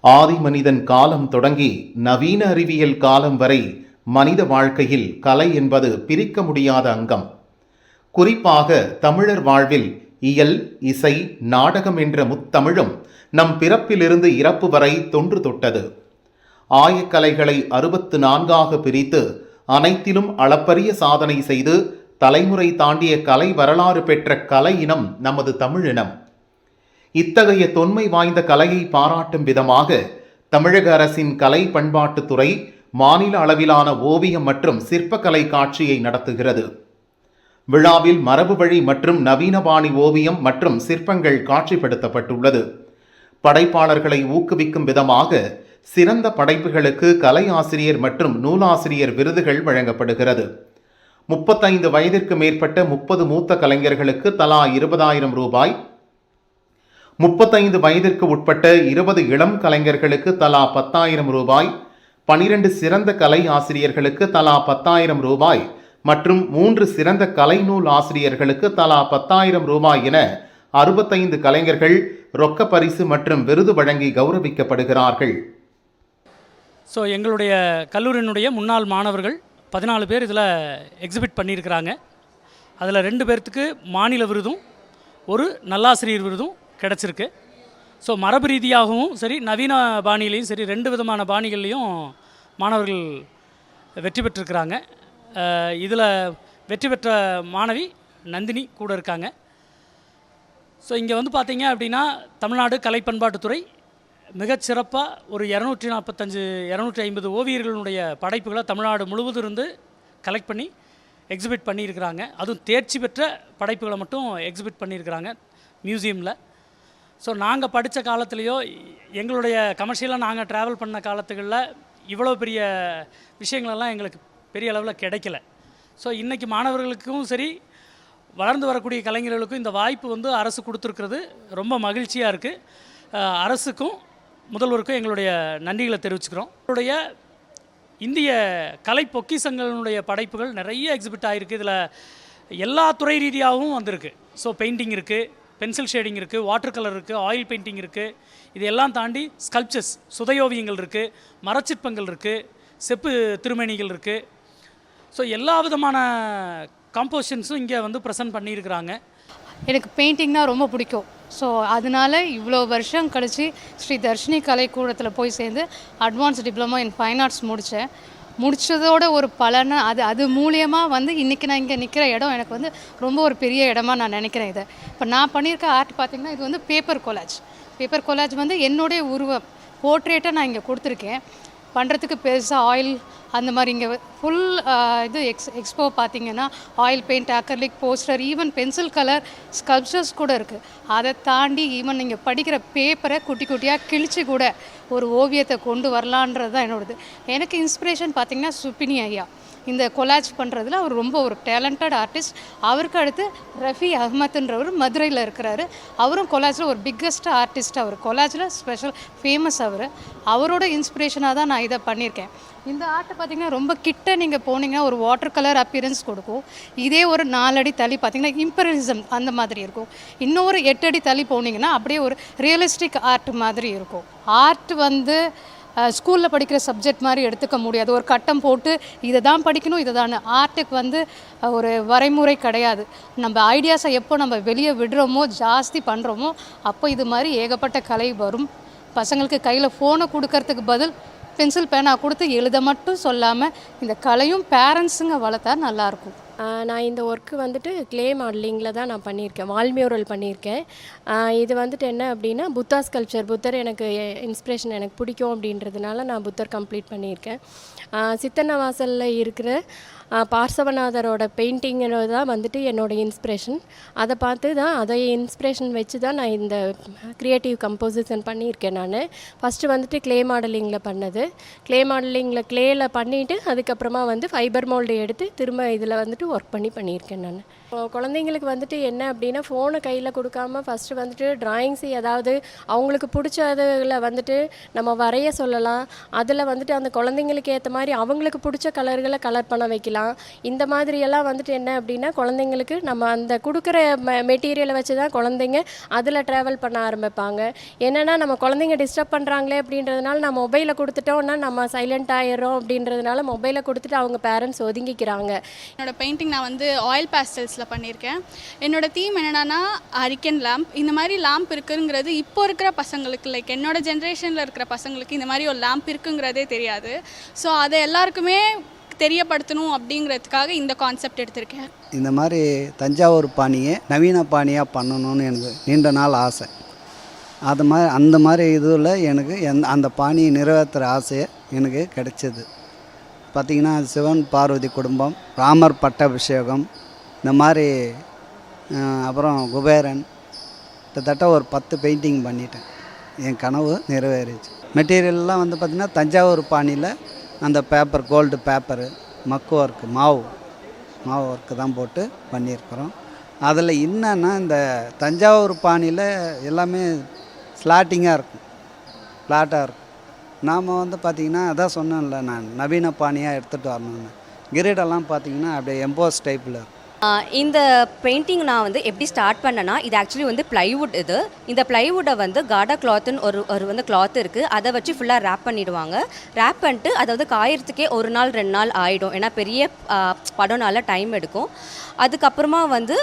ஆதி மனிதன் காலம் தொடங்கி நவீன அறிவியல் காலம் வரை மனித வாழ்க்கையில் கலை என்பது பிரிக்க முடியாத அங்கம். குறிப்பாக தமிழர் வாழ்வில் இயல் இசை நாடகம் என்ற முத்தமிழும் நம் பிறப்பிலிருந்து இறப்பு வரை தொன்று தொட்டது. ஆயக்கலைகளை அறுபத்து நான்காக பிரித்து அனைத்திலும் அளப்பரிய சாதனை செய்து தலைமுறை தாண்டிய கலை வரலாறு பெற்ற கலை இனம் நமது தமிழினம். இத்தகைய தொன்மை வாய்ந்த கலையை பாராட்டும் விதமாக தமிழக அரசின் கலை பண்பாட்டுத்துறை மாநில அளவிலான ஓவியம் மற்றும் சிற்பக்கலை காட்சியை நடத்துகிறது. விழாவில் மரபு வழி மற்றும் நவீன பாணி ஓவியம் மற்றும் சிற்பங்கள் காட்சிப்படுத்தப்பட்டுள்ளது. படைப்பாளர்களை ஊக்குவிக்கும் விதமாக சிறந்த படைப்புகளுக்கு கலை ஆசிரியர் மற்றும் நூலாசிரியர் விருதுகள் வழங்கப்படுகிறது. முப்பத்தைந்து வயதிற்கு மேற்பட்ட முப்பது மூத்த கலைஞர்களுக்கு தலா இருபதாயிரம் ரூபாய் முப்பத்தைந்து வயதிற்கு உட்பட்ட இருபது இளம் கலைஞர்களுக்கு தலா பத்தாயிரம் ரூபாய் பனிரெண்டு சிறந்த கலை ஆசிரியர்களுக்கு தலா பத்தாயிரம் ரூபாய் மற்றும் மூன்று சிறந்த கலைநூல் ஆசிரியர்களுக்கு தலா பத்தாயிரம் ரூபாய் என அறுபத்தைந்து கலைஞர்கள் ரொக்க பரிசு மற்றும் விருது வழங்கி கௌரவிக்கப்படுகிறார்கள். ஸோ எங்களுடைய கல்லூரியினுடைய முன்னாள் மாணவர்கள் பதினாலு பேர் இதில் எக்ஸிபிட் பண்ணியிருக்கிறாங்க. அதில் ரெண்டு பேர்த்துக்கு மாநில விருதும் ஒரு நல்லாசிரியர் விருதும் கிடச்சிருக்கு. ஸோ மரபு ரீதியாகவும் சரி நவீன பாணியிலையும் சரி ரெண்டு விதமான பாணிகள்லையும் மாணவர்கள் வெற்றி பெற்றிருக்கிறாங்க. இதில் வெற்றி பெற்ற மாணவி நந்தினி கூட இருக்காங்க. ஸோ இங்கே வந்து பார்த்தீங்க அப்படின்னா தமிழ்நாடு கலை பண்பாட்டுத்துறை மிகச்சிறப்பாக ஒரு இரநூற்றி நாற்பத்தஞ்சு இரநூற்றி ஐம்பது ஓவியர்களுடைய படைப்புகளை தமிழ்நாடு முழுவதும் இருந்து கலெக்ட் பண்ணி எக்ஸிபிட் பண்ணியிருக்கிறாங்க. அதுவும் தேர்ச்சி பெற்ற படைப்புகளை மட்டும் எக்ஸிபிட் பண்ணியிருக்கிறாங்க. மியூசியமில் ஸோ நாங்கள் படித்த காலத்துலேயோ எங்களுடைய கமர்ஷியலாக நாங்கள் ட்ராவல் பண்ண காலத்துகளில் இவ்வளோ பெரிய விஷயங்களெல்லாம் எங்களுக்கு பெரிய அளவில் கிடைக்கல. ஸோ இன்றைக்கி மாணவர்களுக்கும் சரி வளர்ந்து வரக்கூடிய கலைஞர்களுக்கும் இந்த வாய்ப்பு வந்து அரசு கொடுத்துருக்கிறது. ரொம்ப மகிழ்ச்சியாக இருக்குது அரசுக்கும் முதல்வருக்கும் எங்களுடைய நன்றிகளை தெரிவிச்சுக்கிறோம். எங்களுடைய இந்திய கலை பொக்கிசங்களுடைய படைப்புகள் நிறைய எக்ஸிபிட் ஆகிருக்கு இதில் எல்லா துறை ரீதியாகவும் வந்திருக்கு. ஸோ பெயிண்டிங் இருக்குது பென்சில் ஷேடிங் இருக்குது வாட்டர் கலர் இருக்குது ஆயில் பெயிண்டிங் இருக்குது இதையெல்லாம் தாண்டி ஸ்கல்ப்சர்ஸ் சுதையோவியங்கள் இருக்குது மரச்சிற்பங்கள் இருக்குது செப்பு திருமணிகள் இருக்குது ஸோ எல்லா விதமான காம்போசிஷன்ஸும் இங்கே வந்து ப்ரெசன்ட் பண்ணியிருக்கிறாங்க. எனக்கு பெயிண்டிங்னா ரொம்ப பிடிக்கும். ஸோ அதனால இவ்வளோ வருஷம் கழிச்சு ஸ்ரீ தர்ஷினி கலைக்கூடத்தில் போய் சேர்ந்து advance diploma in fine arts முடித்தேன் முடித்ததோட ஒரு பலனை அது அது மூலியமாக வந்து இன்றைக்கி நான் இங்கே நிற்கிற இடம் எனக்கு வந்து ரொம்ப ஒரு பெரிய இடமா நான் நினைக்கிறேன் இதை. இப்போ நான் பண்ணியிருக்க ஆர்ட் பார்த்திங்கன்னா இது வந்து பேப்பர் கொலாஜ் பேப்பர் கொலாஜ் வந்து என்னுடைய உருவம். போர்ட்ரேட்டை நான் இங்கே கொடுத்துருக்கேன். பண்ணுறதுக்கு பெருசாக ஆயில் அந்த மாதிரி இங்கே ஃபுல் இது எக்ஸ் எக்ஸ்போ பார்த்தீங்கன்னா oil paint acrylic poster even pencil colour sculptures கூட இருக்குது அதை தாண்டி ஈவன் நீங்கள் படிக்கிற பேப்பரை குட்டி குட்டியாக கிழிச்சு கூட ஒரு ஓவியத்தை கொண்டு வரலான்றது தான் என்னோடது. எனக்கு இன்ஸ்பிரேஷன் பார்த்திங்கன்னா சுப்பினி ஐயா. இந்த கொலாஜ் பண்ணுறதுல அவர் ரொம்ப ஒரு டேலண்டட் ஆர்டிஸ்ட் அவருக்கு அடுத்து ரஃபி அஹ்மத்ன்றவர் மதுரையில் இருக்கிறாரு. அவரும் கொலாஜில் ஒரு பிக்கஸ்ட் ஆர்டிஸ்ட் அவர். கொலாஜில் ஸ்பெஷல் ஃபேமஸ் அவர். அவரோட இன்ஸ்பிரேஷனாக தான் நான் இதை பண்ணியிருக்கேன். இந்த ஆர்ட்டை பார்த்திங்கன்னா ரொம்ப கிட்ட நீங்கள் போனீங்கன்னா ஒரு வாட்டர் கலர் அப்பியரன்ஸ் கொடுக்கும். இதே ஒரு நாலடி தள்ளி பார்த்தீங்கன்னா இம்பரலிசம் அந்த மாதிரி இருக்கும். இன்னொரு எட்டு அடி தள்ளி போனீங்கன்னா அப்படியே ஒரு ரியலிஸ்டிக் ஆர்ட் மாதிரி இருக்கும். ஆர்ட் வந்து ஸ்கூலில் படிக்கிற சப்ஜெக்ட் மாதிரி எடுத்துக்க முடியாது. ஒரு கட்டம் போட்டு இதை தான் படிக்கணும் இதை தான் ஆர்ட்டுக்கு வந்து ஒரு வரைமுறை கிடையாது. நம்ம ஐடியாஸை எப்போ நம்ம வெளியே விடுறோமோ ஜாஸ்தி பண்ணுறோமோ அப்போ இது மாதிரி ஏகப்பட்ட கலை வரும். பசங்களுக்கு கையில் ஃபோனை கொடுக்கறதுக்கு பதில் பென்சில் பேனா கொடுத்து எழுத மட்டும் சொல்லாமல் இந்த கலையும் பேரண்ட்ஸுங்க வளர்த்தா நல்லாயிருக்கும் நான் இந்த ஒர்க்கு வந்துட்டு க்ளே மாடலிங்கில் தான் நான் பண்ணியிருக்கேன். வால்மியூரல் பண்ணியிருக்கேன். இது வந்துட்டு என்ன அப்படின்னா புத்தா ஸ்கல்ப்சர் புத்தர் எனக்கு இன்ஸ்பிரேஷன் எனக்கு பிடிக்கும் அப்படின்றதுனால நான் புத்தர் கம்ப்ளீட் பண்ணியிருக்கேன். சித்தன்னவாசலில் இருக்கிற பார்சவநாதரோட பெயிண்டிங்கிறது தான் வந்துட்டு என்னோடய இன்ஸ்பிரேஷன் அதை பார்த்து தான் அதை இன்ஸ்பிரேஷன் வச்சு தான் நான் இந்த க்ரியேட்டிவ் கம்போசிஷன் பண்ணியிருக்கேன் நான். ஃபஸ்ட்டு வந்துட்டு க்ளே மாடலிங்கில் பண்ணது. க்ளே மாடலிங்கில் க்ளேயில் பண்ணிவிட்டு அதுக்கப்புறமா வந்து ஃபைபர் மோல்டு எடுத்து திரும்ப இதில் வந்துட்டு ஒர்க் பண்ணி பண்ணியிருக்கேன் நான். குழந்தைங்களுக்கு வந்துட்டு என்ன அப்படின்னா ஃபோனை கையில் கொடுக்காம ஃபஸ்ட்டு வந்துட்டு டிராயிங்ஸ் ஏதாவது அவங்களுக்கு பிடிச்சதுல வந்துட்டு நம்ம வரைய சொல்லலாம். அதில் வந்துட்டு அந்த குழந்தைங்களுக்கு ஏற்ற மாதிரி அவங்களுக்கு பிடிச்ச கலர்களை கலர் பண்ண வைக்கலாம். இந்த மாதிரியெல்லாம் வந்துட்டு என்ன அப்படின்னா குழந்தைங்களுக்கு நம்ம அந்த கொடுக்குற மெ மெட்டீரியலை வச்சு தான் குழந்தைங்க அதில் ட்ராவல் பண்ண ஆரம்பிப்பாங்க. என்னென்னா நம்ம குழந்தைங்க டிஸ்டர்ப் பண்ணுறாங்களே அப்படின்றதுனால நம்ம மொபைலை கொடுத்துட்டோம்னா நம்ம சைலண்ட் ஆயிடுறோம் அப்படின்றதுனால மொபைலை கொடுத்துட்டு அவங்க பேரண்ட்ஸ் ஒதுங்கிக்கிறாங்க. என்னோட பெயிண்டிங் நான் வந்து ஆயில் பேஸ்டல்ஸில் பண்ணியிருக்கேன். என்னோட தீம் என்னென்னா அரிக்கன் லேம்ப் இந்த மாதிரி லேம்ப் இருக்குங்கிறது இப்போ இருக்கிற பசங்களுக்கு லைக் என்னோட ஜென்ரேஷனில் இருக்கிற பசங்களுக்கு இந்த மாதிரி ஒரு லேம்ப் இருக்குங்கிறதே தெரியாது. ஸோ அதை எல்லாருக்குமே தெரியப்படுத்தணும் அப்படிங்கிறதுக்காக இந்த கான்செப்ட் எடுத்திருக்கேன். இந்த மாதிரி தஞ்சாவூர் பாணியை நவீன பாணியாக பண்ணணும்னு எனக்கு நீண்ட நாள் ஆசை. அது மாதிரி அந்த மாதிரி இதில் எனக்கு எந்த அந்த பாணியை நிறைவேற்றுற ஆசை எனக்கு கிடைச்சது. பார்த்திங்கன்னா சிவன் பார்வதி குடும்பம் ராமர் பட்டாபிஷேகம் இந்த மாதிரி அப்புறம் குபேரன் கிட்டத்தட்ட ஒரு பத்து பெயிண்டிங் பண்ணிட்டேன். என் கனவு நிறைவேறிச்சு. மெட்டீரியல்லாம் வந்து பார்த்திங்கன்னா தஞ்சாவூர் பாணியில் அந்த பேப்பர் கோல்டு பேப்பரு மக்கு ஒர்க்கு மாவு மாவு ஒர்க்கு தான் போட்டு பண்ணியிருக்கிறோம். அதில் என்னென்னா இந்த தஞ்சாவூர் பாணியில் எல்லாமே ஸ்லாட்டிங்காக இருக்கும். ஃப்ளாட்டாக இருக்கும். நாம் வந்து பார்த்திங்கன்னா அதான் சொன்னேன்ல நான் நவீன பாணியாக எடுத்துகிட்டு வரணும்னு. கிரீடெல்லாம் பார்த்திங்கன்னா அப்படியே எம்போஸ் டைப்பில் இருக்கும். இந்த பெயிண்டிங் நான் வந்து எப்படி ஸ்டார்ட் பண்ணேன்னா இது ஆக்சுவலி வந்து பிளைவுட் இது. இந்த பிளைவுட்டை வந்து காடா கிளாத்துன்னு ஒரு ஒரு வந்து கிளாத் இருக்குது அதை வச்சு ஃபுல்லாக ரேப் பண்ணிடுவாங்க. ரேப் பண்ணிட்டு அதை வந்து காயறதுக்கே ஒரு நாள் ரெண்டு நாள் ஆகிடும் ஏன்னா பெரிய படம்னால டைம் எடுக்கும். அதுக்கப்புறமா வந்து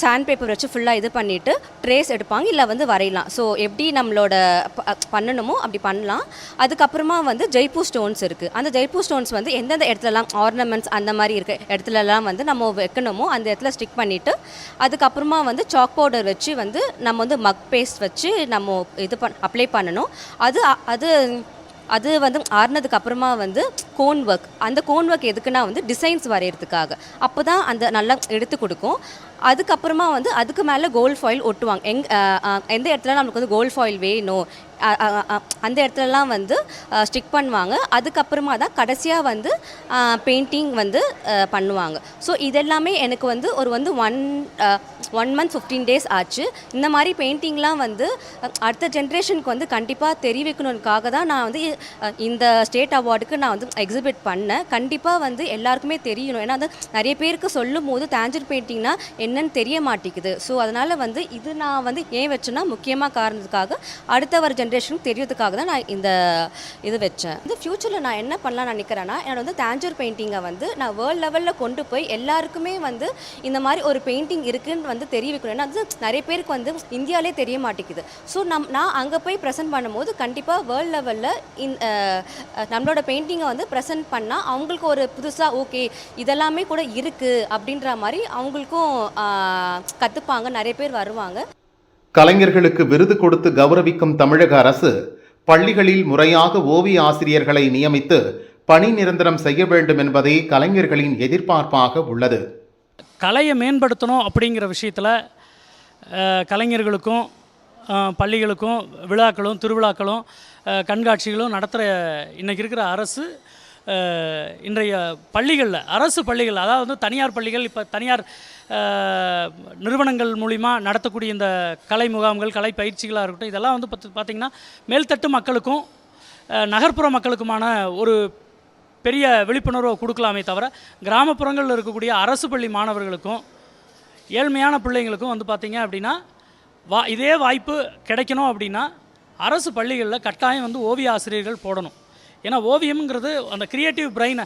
சாண்ட் பேப்பர் வச்சு ஃபுல்லாக இது பண்ணிவிட்டு ட்ரேஸ் எடுப்பாங்க. இல்லை வந்து வரையலாம். ஸோ எப்படி நம்மளோட ப- பண்ணணுமோ அப்படி பண்ணலாம். அதுக்கப்புறமா வந்து ஜெய்ப்பூர் ஸ்டோன்ஸ் இருக்குது அந்த ஜெய்ப்பூர் ஸ்டோன்ஸ் வந்து எந்தெந்த இடத்துலலாம் ஆர்னமெண்ட்ஸ் அந்த மாதிரி இருக்க இடத்துலலாம் வந்து நம்ம வைக்கணும். அந்த இடத்துல ஸ்டிக் பண்ணிவிட்டு அதுக்கப்புறமா வந்து சாக் பவுடர் வச்சு வந்து நம்ம வந்து மக் பேஸ்ட் வச்சு நம்ம இது பண் அப்ளை பண்ணணும். அது அது அது வந்து ஆறுனதுக்கு அப்புறமா வந்து கோன் ஒர்க் அந்த கோன் ஒர்க் எதுக்குன்னா வந்து டிசைன்ஸ் வரைகிறதுக்காக அப்போ தான் அந்த நல்லா எடுத்து கொடுக்கும். அதுக்கப்புறமா வந்து அதுக்கு மேலே கோல்ட் ஃபாயில் ஒட்டுவாங்க. எங் எந்த இடத்துல நம்மளுக்கு வந்து கோல்ட் ஃபாயில் வேணும்? அந்த இடத்துலலாம் வந்து ஸ்டிக் பண்ணுவாங்க. அதுக்கப்புறமா தான் கடைசியாக வந்து பெயிண்டிங் வந்து பண்ணுவாங்க. ஸோ இதெல்லாமே எனக்கு வந்து ஒரு வந்து one one month fifteen days ஆச்சு. இந்த மாதிரி பெயிண்டிங்லாம் வந்து அடுத்த ஜென்ரேஷனுக்கு வந்து கண்டிப்பாக தெரிவிக்கணுக்காக தான் நான் வந்து இந்த ஸ்டேட் அவார்டுக்கு நான் வந்து எக்ஸிபிட் பண்ணேன். கண்டிப்பாக வந்து எல்லாருக்குமே தெரியணும். ஏன்னா வந்து நிறைய பேருக்கு சொல்லும் போது தேஞ்சர் பெயிண்டிங்னா என்னன்னு தெரிய மாட்டேங்குது. ஸோ அதனால் வந்து இது நான் வந்து ஏன் வச்சேன்னா முக்கியமாக காரணத்துக்காக அடுத்த வர ஜென்ரேஷனுக்கு தெரியறதுக்காக தான் நான் இந்த இது வச்சேன். இந்த ஃப்யூச்சரில் நான் என்ன பண்ணலாம்னு நினைக்கிறேன்னா என்னோட வந்து தேஞ்சர் பெயிண்டிங்கை வந்து நான் வேர்ல்ட் லெவலில் கொண்டு போய் எல்லாருக்குமே வந்து இந்த மாதிரி ஒரு பெயிண்டிங் இருக்குன்னு வந்து தெரிவிக்கணும். ஏன்னா அது நிறைய பேருக்கு வந்து இந்தியாவிலே தெரிய மாட்டேங்குது. ஸோ நம் நான் அங்கே போய் ப்ரெசென்ட் பண்ணும்போது கண்டிப்பாக வேர்ல்ட் லெவலில் இந் நம்மளோட பெயிண்டிங்கை வந்து ப்ரெசென்ட் பண்ணால் அவங்களுக்கு ஒரு புதுசாக ஓகே இதெல்லாமே கூட இருக்குது அப்படின்ற மாதிரி அவங்களுக்கும் கற்றுப்பாங்க நிறைய பேர் வருவாங்க. கலைஞர்களுக்கு விருது கொடுத்து கௌரவிக்கும் தமிழக அரசு பள்ளிகளில் முறையாக ஓவிய ஆசிரியர்களை நியமித்து பணி நிரந்தரம் செய்ய வேண்டும் என்பதே கலைஞர்களின் எதிர்பார்ப்பாக உள்ளது. கலையை மேம்படுத்தணும் அப்படிங்கிற விஷயத்தில் கலைஞர்களுக்கும் பள்ளிகளுக்கும் விழாக்களும் திருவிழாக்களும் கண்காட்சிகளும் நடத்துகிற இன்றைக்கி இருக்கிற அரசு இன்றைய பள்ளிகளில் அரசு பள்ளிகள் அதாவது வந்து தனியார் பள்ளிகள் இப்போ தனியார் நிறுவனங்கள் மூலிமா நடத்தக்கூடிய இந்த கலை முகாம்கள் கலை பயிற்சிகளாக இருக்கட்டும் இதெல்லாம் வந்து பார்த்து பார்த்திங்கன்னா மேல்தட்டு மக்களுக்கும் நகர்ப்புற மக்களுக்குமான ஒரு பெரிய விழிப்புணர்வை கொடுக்கலாமே தவிர கிராமப்புறங்களில் இருக்கக்கூடிய அரசு பள்ளி மாணவர்களுக்கும் ஏழ்மையான பிள்ளைங்களுக்கும் வந்து பார்த்திங்க அப்படின்னா வா இதே வாய்ப்பு கிடைக்கணும் அப்படின்னா அரசு பள்ளிகளில் கட்டாயம் வந்து ஓவிய ஆசிரியர்கள் போடணும். ஏன்னா ஓவியம்ங்கிறது அந்த க்ரியேட்டிவ் பிரெயினை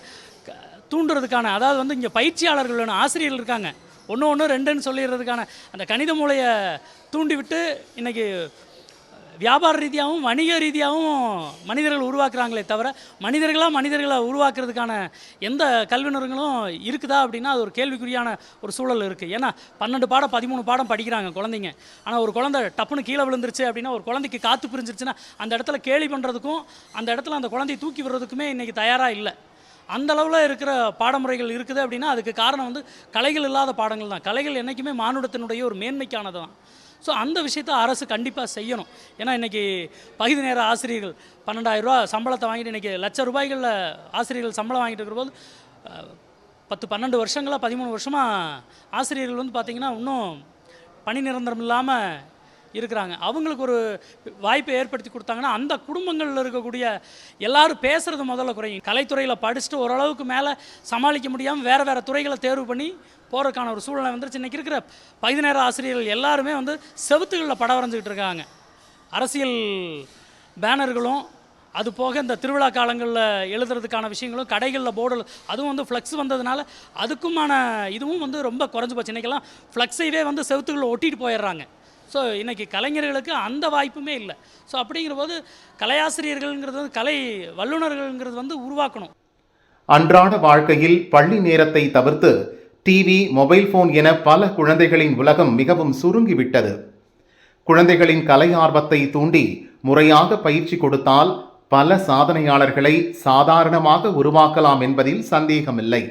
தூண்டுறதுக்கான அதாவது வந்து இங்கே பயிற்சியாளர்கள் வேணும் ஆசிரியர்கள் இருக்காங்க. ஒன்று ஒன்று ரெண்டுன்னு சொல்லிடுறதுக்கான அந்த கணித மூளையை தூண்டிவிட்டு இன்றைக்கி வியாபார ரீதியாகவும் வணிக ரீதியாகவும் மனிதர்கள் உருவாக்குறாங்களே தவிர மனிதர்களாக மனிதர்களை உருவாக்குறதுக்கான எந்த கல்வி நிறுவனங்களும் இருக்குதா அப்படின்னா அது ஒரு கேள்விக்குறியான ஒரு சூழல் இருக்குது ஏன்னா பன்னெண்டு பாடம் பதிமூணு பாடம் படிக்கிறாங்க குழந்தைங்க. ஆனால் ஒரு குழந்தை டப்புன்னு கீழே விழுந்துருச்சு அப்படின்னா ஒரு குழந்தைக்கு காற்று பிரிஞ்சிருச்சுன்னா அந்த இடத்துல கேலி பண்ணுறதுக்கும் அந்த இடத்துல அந்த குழந்தையை தூக்கி விடுறதுக்குமே இன்றைக்கி தயாராக இல்லை. அந்த அளவில் இருக்கிற பாடமுறைகள் இருக்குது அப்படின்னா அதுக்கு காரணம் வந்து கலைகள் இல்லாத பாடங்கள் தான். கலைகள் என்றைக்குமே மானுடத்தினுடைய ஒரு மேன்மைக்கானது தான் ஸோ அந்த விஷயத்தை அரசு கண்டிப்பாக செய்யணும். ஏன்னா இன்றைக்கி பகுதி நேர ஆசிரியர்கள் பன்னெண்டாயிரம் ரூபா சம்பளத்தை வாங்கிட்டு இன்றைக்கி லட்ச ரூபாய்களில் ஆசிரியர்கள் சம்பளம் வாங்கிட்டு இருக்கிறபோது பத்து பன்னெண்டு வருஷங்களாக பதிமூணு வருஷமாக ஆசிரியர்கள் வந்து பார்த்திங்கன்னா இன்னும் பணி நிரந்தரம் இல்லாமல் இருக்கிறாங்க. அவங்களுக்கு ஒரு வாய்ப்பை ஏற்படுத்தி கொடுத்தாங்கன்னா அந்த குடும்பங்களில் இருக்கக்கூடிய எல்லாரும் பேசுகிறது முதல்ல குறையும். கலைத்துறையில் படிச்சுட்டு ஓரளவுக்கு மேலே சமாளிக்க முடியாமல் வேறு வேறு துறைகளை தேர்வு பண்ணி போகிறதுக்கான ஒரு சூழ்நிலை வந்துருச்சு இன்றைக்கி இருக்கிற பகுதி நேர ஆசிரியர்கள் எல்லாருமே வந்து செவுத்துகளில் படம் வரைஞ்சிக்கிட்டு இருக்காங்க. அரசியல் பேனர்களும் அது போக இந்த திருவிழா காலங்களில் எழுதுறதுக்கான விஷயங்களும் கடைகளில் போர்டு அதுவும் வந்து ஃப்ளக்ஸ் வந்ததுனால அதுக்குமான இதுவும் வந்து ரொம்ப குறைஞ்சி போச்சு. இன்றைக்கெல்லாம் ஃப்ளக்ஸைவே வந்து செவுத்துகளில் ஒட்டிட்டு போயிடுறாங்க. ஸோ இன்றைக்கி கலைஞர்களுக்கு அந்த வாய்ப்புமே இல்லை. ஸோ அப்படிங்கிற போது கலையாசிரியர்கள்ங்கிறது வந்து கலை வல்லுநர்கள்ங்கிறது வந்து உருவாக்கணும். அன்றாட வாழ்க்கையில் பள்ளி நேரத்தை தவிர்த்து டிவி மொபைல் ஃபோன் என பல குழந்தைகளின் உலகம் மிகவும் சுருங்கிவிட்டது. குழந்தைகளின் கலை ஆர்வத்தை தூண்டி முறையாக பயிற்சி கொடுத்தால் பல சாதனையாளர்களை சாதாரணமாக உருவாக்கலாம் என்பதில் சந்தேகமில்லை.